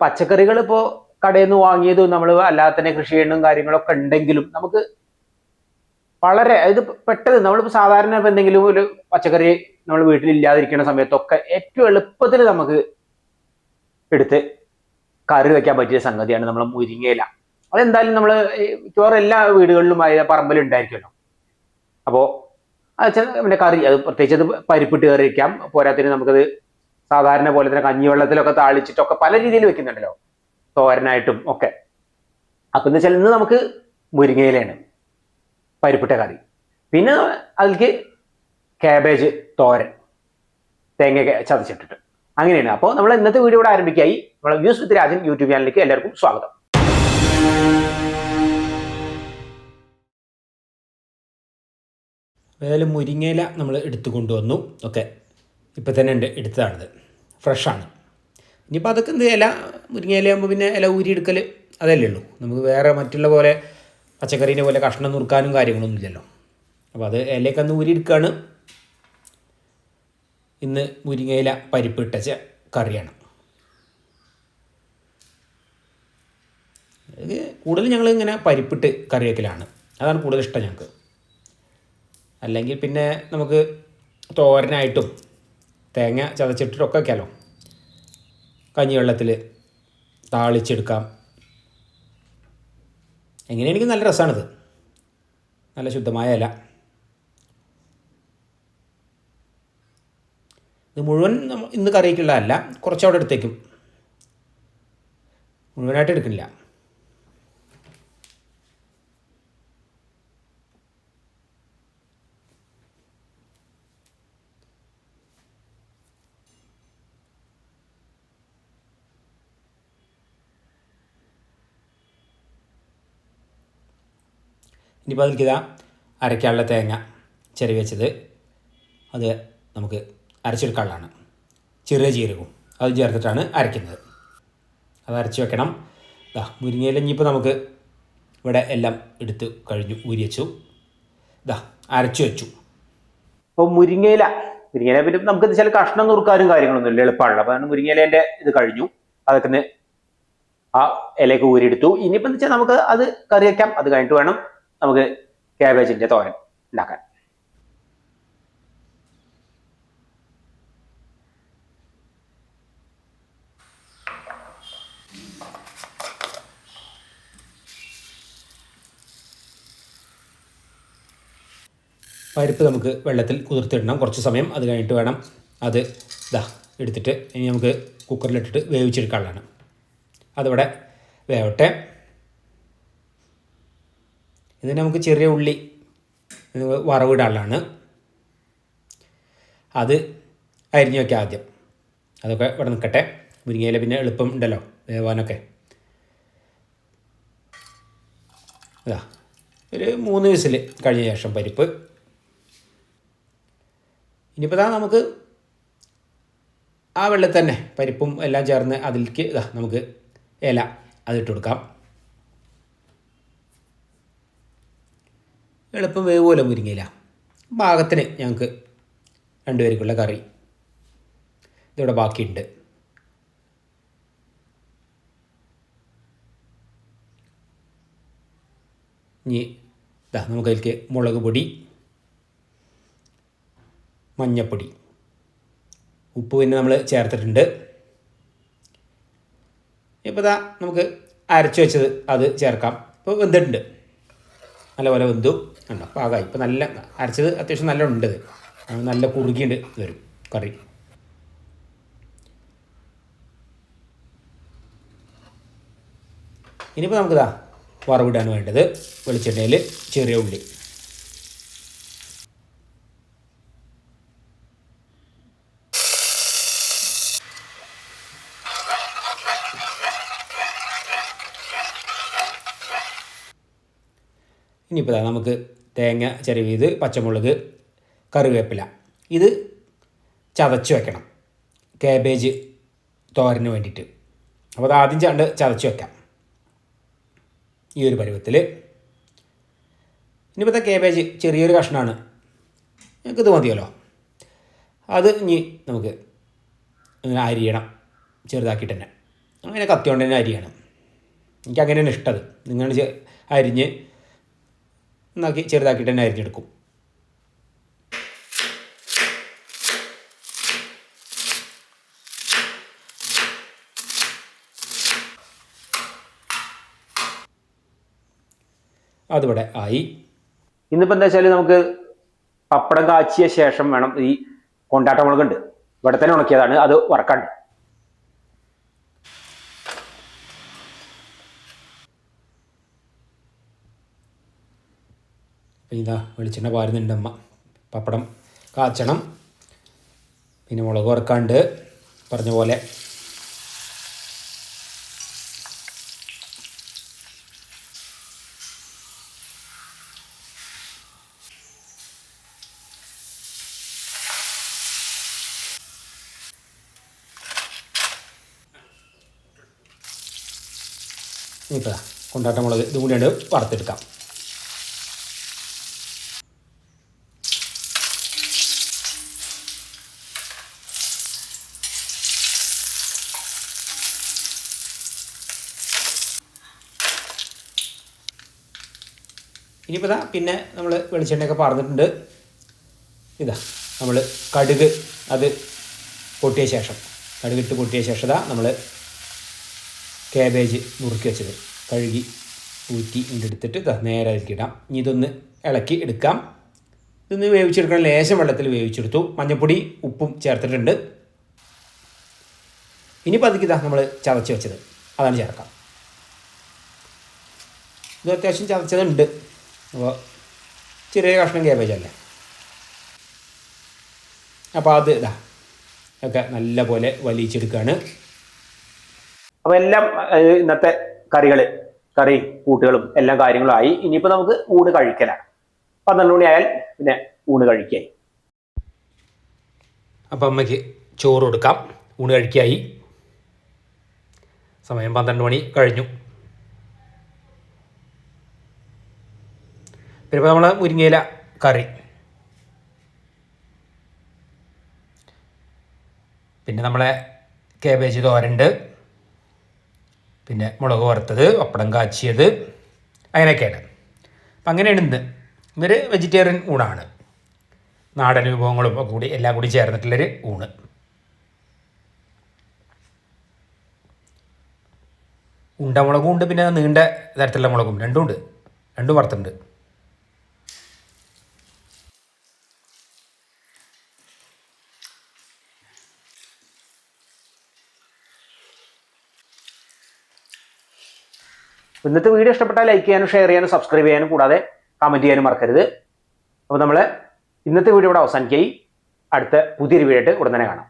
പച്ചക്കറികൾ ഇപ്പോൾ കടയിൽ നിന്ന് വാങ്ങിയതും നമ്മൾ അല്ലാതെ തന്നെ കൃഷി ചെയ്യണതും കാര്യങ്ങളൊക്കെ ഉണ്ടെങ്കിലും നമുക്ക് വളരെ ഇത് പെട്ടെന്ന് നമ്മളിപ്പോൾ സാധാരണ ഇപ്പൊ എന്തെങ്കിലും ഒരു പച്ചക്കറി നമ്മൾ വീട്ടിൽ ഇല്ലാതിരിക്കുന്ന സമയത്തൊക്കെ ഏറ്റവും എളുപ്പത്തിൽ നമുക്ക് എടുത്ത് കറി വെക്കാൻ പറ്റിയ സംഗതിയാണ് നമ്മൾ മുരിങ്ങയില. അതെന്തായാലും നമ്മൾ മിക്കവാറും എല്ലാ വീടുകളിലും ആയ പറമ്പിൽ ഉണ്ടായിരിക്കുമല്ലോ. അപ്പോൾ അത് പിന്നെ കറി അത് പ്രത്യേകിച്ച് അത് പരിപ്പിട്ട് കറി വെക്കാം. പോരാത്തിന് നമുക്കത് സാധാരണ പോലെ തന്നെ കഞ്ഞിവെള്ളത്തിലൊക്കെ താളിച്ചിട്ടൊക്കെ പല രീതിയിൽ വെക്കുന്നുണ്ടല്ലോ. തോരനായിട്ടും ഒക്കെ. അപ്പം എന്ന് വെച്ചാൽ ഇന്ന് നമുക്ക് മുരിങ്ങയിലയാണ് പരിപ്പിട്ട കറി. പിന്നെ അതിലേക്ക് കാബേജ് തോരൻ തേങ്ങ ചതച്ചിട്ടിട്ട്. അങ്ങനെയാണ്. അപ്പോൾ നമ്മൾ ഇന്നത്തെ വീഡിയോ ഇവിടെ ആരംഭിക്കായി. നമ്മളെ വ്യൂസ് വിത്ത് രാജൻ യൂട്യൂബ് ചാനലിലേക്ക് എല്ലാവർക്കും സ്വാഗതം. ഏതായാലും മുരിങ്ങയില നമ്മൾ എടുത്തു കൊണ്ടുവന്നു. ഓക്കെ. ഇപ്പം തന്നെ ഉണ്ട്. എടുത്തതാണിത്. ഫ്രഷാണ്. ഇനിയിപ്പോൾ അതൊക്കെ എന്ത് ഇല മുരിങ്ങയിലയാകുമ്പോൾ പിന്നെ ഇല ഊരിയെടുക്കൽ അതല്ലേ ഉള്ളൂ. നമുക്ക് വേറെ മറ്റുള്ള പോലെ പച്ചക്കറീനെ പോലെ കഷ്ണം നുറുക്കാനും കാര്യങ്ങളൊന്നും ഇല്ലല്ലോ. അപ്പോൾ അത് ഇലയൊക്കെ ഒന്ന് ഊരിയെടുക്കുകയാണ് ഇന്ന് മുരിങ്ങയില പരിപ്പിട്ടച്ച കറിയാണ്. കൂടുതൽ ഞങ്ങൾ ഇങ്ങനെ പരിപ്പിട്ട് കറി അതാണ് കൂടുതൽ ഇഷ്ടം ഞങ്ങൾക്ക് അല്ലെങ്കിൽ പിന്നെ നമുക്ക് തോരനായിട്ടും തേങ്ങ ചതച്ചിട്ടിട്ടൊക്കെ വയ്ക്കാമല്ലോ കഞ്ഞിവെള്ളത്തിൽ താളിച്ചെടുക്കാം എങ്ങനെയാണെങ്കിൽ നല്ല രസമാണിത് നല്ല ശുദ്ധമായ ഇല. ഇത് മുഴുവൻ ഇന്ന് കറിക്കുള്ളതല്ല കുറച്ചവിടെ എടുത്തേക്കും. മുഴുവനായിട്ട് എടുക്കുന്നില്ല ഇനിയിപ്പോൾ അതിലേക്ക് ഇതാ അരയ്ക്കാനുള്ള തേങ്ങ ചെറിയ വെച്ചത്. അത് നമുക്ക് അരച്ചെടുക്കാനുള്ളതാണ്. ചെറിയ ജീരകവും അത് ചേർത്തിട്ടാണ് അരയ്ക്കുന്നത്. അത് അരച്ച് വെക്കണം. ഇതാ മുരിങ്ങയില ഇനിയിപ്പോൾ നമുക്ക് ഇവിടെ എല്ലാം എടുത്ത് കഴിഞ്ഞു ഊരി വെച്ചു. ഇതാ അരച്ചു വെച്ചു. അപ്പോൾ മുരിങ്ങയില മുരിങ്ങയില പിന്നെ നമുക്ക് ചില കഷ്ണം നുറുക്കാനും കാര്യങ്ങളൊന്നും ഇല്ല എളുപ്പമാണല്ലോ അപ്പോൾ മുരിങ്ങയിലേന്റെ ഇത് കഴിഞ്ഞു. അതൊക്കെ ആ ഇലയൊക്കെ ഊരിയെടുത്തു. ഇനിയിപ്പോൾ എന്ന് വെച്ചാൽ നമുക്ക് അത് കറി വയ്ക്കാം അത് കഴിഞ്ഞിട്ട് വേണം നമുക്ക് ക്യാബേജിന്റെ തോരൻ ഉണ്ടാക്കാൻ പരിപ്പ് നമുക്ക് വെള്ളത്തിൽ കുതിർത്തിടണം. കുറച്ച് സമയം അത് കഴിഞ്ഞിട്ട് വേണം അത് ഇതാ എടുത്തിട്ട് ഇനി നമുക്ക് കുക്കറിലിട്ടിട്ട് വേവിച്ചെടുക്കാനുള്ളതാണ്. അതിവിടെ വേവട്ടെ. ഇതിന് നമുക്ക് ചെറിയ ഉള്ളി വറവിടാനുള്ളതാണ് അത് അരിഞ്ഞു വയ്ക്കുക ആദ്യം. അതൊക്കെ ഇവിടെ നിൽക്കട്ടെ. മുരിങ്ങയില പിന്നെ എളുപ്പം ഉണ്ടല്ലോ വേവാനൊക്കെ. അതാ ഒരു മൂന്ന് വിസിൽ കഴിഞ്ഞ ശേഷം പരിപ്പ്. ഇനിയിപ്പോൾ ഇതാ നമുക്ക് ആ വെള്ളത്തിൽ തന്നെ പരിപ്പും എല്ലാം ചേർന്ന് അതിലേക്ക് ഇതാ നമുക്ക് ഇല അതിട്ട് കൊടുക്കാം. എളുപ്പം വേവുമല്ലോ മുരിങ്ങയില. പാകത്തിന് ഞങ്ങൾക്ക് രണ്ടുപേർക്കുള്ള കറി. ഇതിവിടെ ബാക്കിയുണ്ട്. ഇനി ഇതാ നമുക്കതിലേക്ക് മുളക് പൊടി മഞ്ഞപ്പൊടി. ഉപ്പ് പിന്നെ നമ്മൾ ചേർത്തിട്ടുണ്ട്. ഇപ്പോൾ ഇതാ നമുക്ക് അരച്ചു വെച്ചത് അത് ചേർക്കാം. ഇപ്പോൾ വെന്തിട്ടുണ്ട്. നല്ലപോലെ വെന്തു. കണ്ടോ? പാകമായി ഇപ്പോൾ നല്ല അരച്ചത് അത്യാവശ്യം നല്ല ഉണ്ട് നല്ല കുറുകിയുണ്ട് വരും കറി. ഇനിയിപ്പോൾ നമുക്കിതാ വറവിടാണ് വേണ്ടത് വെളിച്ചെണ്ണയിൽ ചെറിയ ഉള്ളി. ഇനിയിപ്പോൾ നമുക്ക് തേങ്ങ ചിരവിയത് പച്ചമുളക് കറിവേപ്പില. ഇത് ചതച്ച് വെക്കണം. കാബേജ് തോരന് വേണ്ടിയിട്ട്. അപ്പോൾ അത് ആദ്യം ചണ്ട് ചതച്ച് വെക്കാം. ഈ ഒരു പരുവത്തിൽ ഇനിയിപ്പോഴത്തെ കേബേജ് ചെറിയൊരു കഷ്ണമാണ് ഞങ്ങൾക്ക് ഇത് മതിയല്ലോ. അത് ഇനി നമുക്ക് ഇങ്ങനെ അരിയണം. ചെറുതാക്കിയിട്ട് തന്നെ. അങ്ങനെ കത്തിയോണ്ട് തന്നെ അരിയണം. എനിക്ക് അങ്ങനെയാണ് ഇഷ്ടത് നിങ്ങൾ അരിഞ്ഞ് നന്നാക്കി ചെറുതാക്കിയിട്ട് തന്നെ അരിഞ്ഞെടുക്കും. അതിവിടെ ആയി. ഇന്നിപ്പോൾ എന്താ വെച്ചാൽ നമുക്ക് പപ്പടം കാച്ചിയ ശേഷം വേണം ഈ കൊണ്ടാട്ട മുളകുണ്ട് ഇവിടെ തന്നെ ഉണക്കിയതാണ്. അത് വറക്കാണ്ട്. ഇതാ വെളിച്ചെണ്ണ പാരുന്നുണ്ട് അമ്മ പപ്പടം കാച്ചണം. പിന്നെ മുളക് വറുക്കാണ്ട് പറഞ്ഞ പോലെ. ഇപ്പം കൊണ്ടാട്ട മുളക് ഇതും വറുത്തെടുക്കാം. ഇനിയിപ്പോൾ ഇതാ പിന്നെ നമ്മൾ വെളിച്ചെണ്ണയൊക്കെ പറഞ്ഞിട്ടുണ്ട് ഇതാ നമ്മൾ കടുക് അത് പൊട്ടിയ ശേഷം കടുകിട്ട് പൊട്ടിയ ശേഷം ഇതാ നമ്മൾ കാബേജ് മുറുക്കി വെച്ചത്. കഴുകി ഊറ്റി ഇതിന്റെ എടുത്തിട്ട് ഇതാ നേരെ ഇടാം. ഇനി ഇതൊന്ന് ഇളക്കി എടുക്കാം. ഇതൊന്ന് വേവിച്ചെടുക്കണം. ലേശം വെള്ളത്തിൽ വേവിച്ചെടുത്തു. മഞ്ഞൾപ്പൊടി ഉപ്പും ചേർത്തിട്ടുണ്ട്. ഇനി പതുക്കി ഇതാ നമ്മൾ ചതച്ച് വെച്ചത്. അതാണ് ചേർക്കാം. ഇത് അത്യാവശ്യം ചതച്ചതുണ്ട്. അപ്പോൾ ചെറിയ കഷ്ണം ക്യാബേജ് അല്ലേ? അപ്പോൾ അത് ഇതാ ഒക്കെ നല്ല പോലെ വലിച്ചെടുക്കുകയാണ് അപ്പോൾ എല്ലാം ഇന്നത്തെ കറികൾ കറി കൂട്ടുകളും എല്ലാ കാര്യങ്ങളും ആയി ഇനിയിപ്പോൾ നമുക്ക് ഊണ് കഴിക്കലാണ് പന്ത്രണ്ട് മണിയായാൽ പിന്നെ ഊണ് കഴിക്കായി അപ്പം അമ്മയ്ക്ക് ചോറ് കൊടുക്കാം. ഊണ് കഴിക്കായി. സമയം പന്ത്രണ്ട് മണി കഴിഞ്ഞു. പിന്നെ നമ്മൾ മുരിങ്ങയില കറി. പിന്നെ നമ്മളെ കേബേജ് തോരണ്ട് പിന്നെ മുളക് വറുത്തത് പപ്പടം കാച്ചിയത് അങ്ങനെയൊക്കെയാണ്. അപ്പം അങ്ങനെയാണ് ഇന്ന്. ഇവർ വെജിറ്റേറിയൻ ഊണാണ്. നാടൻ വിഭവങ്ങളും ഒക്കെ കൂടി എല്ലാം കൂടി ചേർന്നിട്ടുള്ളൊരു ഊണ്. ഉണ്ട മുളകും ഉണ്ട് പിന്നെ നീണ്ട തരത്തിലുള്ള മുളകും. രണ്ടും ഉണ്ട്. രണ്ടും വറുത്തുണ്ട്. ഇന്നത്തെ വീഡിയോ ഇഷ്ടപ്പെട്ടാൽ ലൈക്ക് ചെയ്യാനും ഷെയർ ചെയ്യാനും സബ്സ്ക്രൈബ് ചെയ്യാനും കൂടാതെ കമന്റ് ചെയ്യാനും മറക്കരുത്. അപ്പോൾ നമ്മൾ ഇന്നത്തെ വീഡിയോ ഇവിടെ അവസാനിക്കായി. അടുത്ത പുതിയൊരു വീഡിയോ ആയിട്ട് ഉടൻ തന്നെ കാണാം.